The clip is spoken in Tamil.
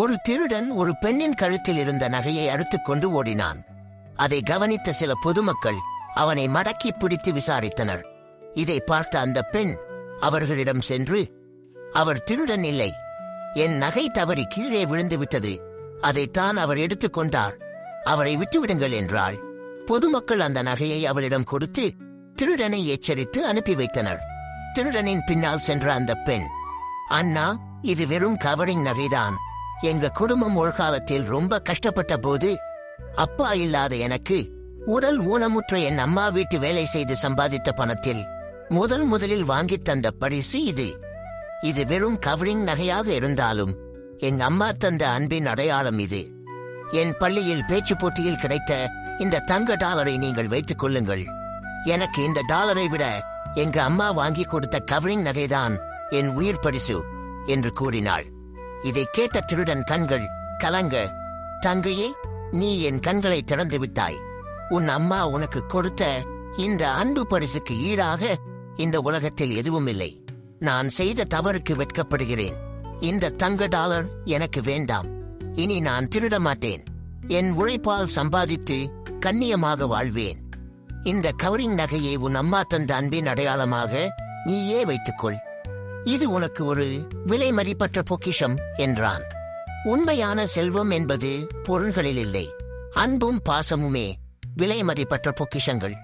ஒரு திருடன் ஒரு பெண்ணின் கழுத்தில் இருந்த நகையை அறுத்துக் கொண்டு ஓடினான். அதை கவனித்த சில பொதுமக்கள் அவனை மடக்கி பிடித்து விசாரித்தனர். இதை பார்த்த அந்த பெண் அவர்களிடம் சென்று அவர் திருடன் இல்லை. என் நகை தவறி கீழே விழுந்து விட்டது. அதைத்தான் அவர் எடுத்துக்கொண்டார் அவரை விட்டுவிடுங்கள் என்றாள். பொதுமக்கள் அந்த நகையை அவளிடம் கொடுத்து திருடனை எச்சரித்து அனுப்பி வைத்தனர். திருடனின் பின்னால் சென்ற அந்த பெண் அண்ணா இது வெறும் கவரிங் நகைதான். எங்க குடும்பம் ஒரு காலத்தில் ரொம்ப கஷ்டப்பட்ட போது அப்பா இல்லாத எனக்கு உடல் ஊனமுற்ற என் அம்மா வீட்டு வேலை செய்து சம்பாதித்த பணத்தில் முதல் முதலில் வாங்கித் தந்த பரிசு இது. இது வெறும் கவரிங் நகையாக இருந்தாலும் என் அம்மா தந்த அன்பின் அடையாளம் இது. என் பள்ளியில் பேச்சு போட்டியில் கிடைத்த இந்த தங்க டாலரை நீங்கள் வைத்துக் கொள்ளுங்கள். எனக்கு இந்த டாலரை விட எங்க அம்மா வாங்கி கொடுத்த கவரிங் நகைதான் என் உயிர் பரிசு என்று கூறினாள். இதை கேட்ட திருடன் கண்கள் கலங்க தங்கையே நீ என் கண்களை திறந்து விட்டாய். உன் அம்மா உனக்கு கொடுத்த இந்த அன்பு பரிசுக்கு ஈடாக இந்த உலகத்தில் எதுவும் இல்லை நான் செய்த தவறுக்கு வெட்கப்படுகிறேன். இந்த தங்க டாலர் எனக்கு வேண்டாம். இனி நான் திருட மாட்டேன் என் உழைப்பால் சம்பாதித்து கண்ணியமாக வாழ்வேன். இந்த கவரிங் நகையை உன் அம்மா தந்த அன்பின் அடையாளமாக நீயே வைத்துக்கொள். இது உனக்கு ஒரு விலை மதிப்பற்ற பொக்கிஷம் என்றான். உண்மையான செல்வம் என்பது பொருள்களில் இல்லை அன்பும் பாசமுமே விலை மதிப்பற்ற பொக்கிஷங்கள்.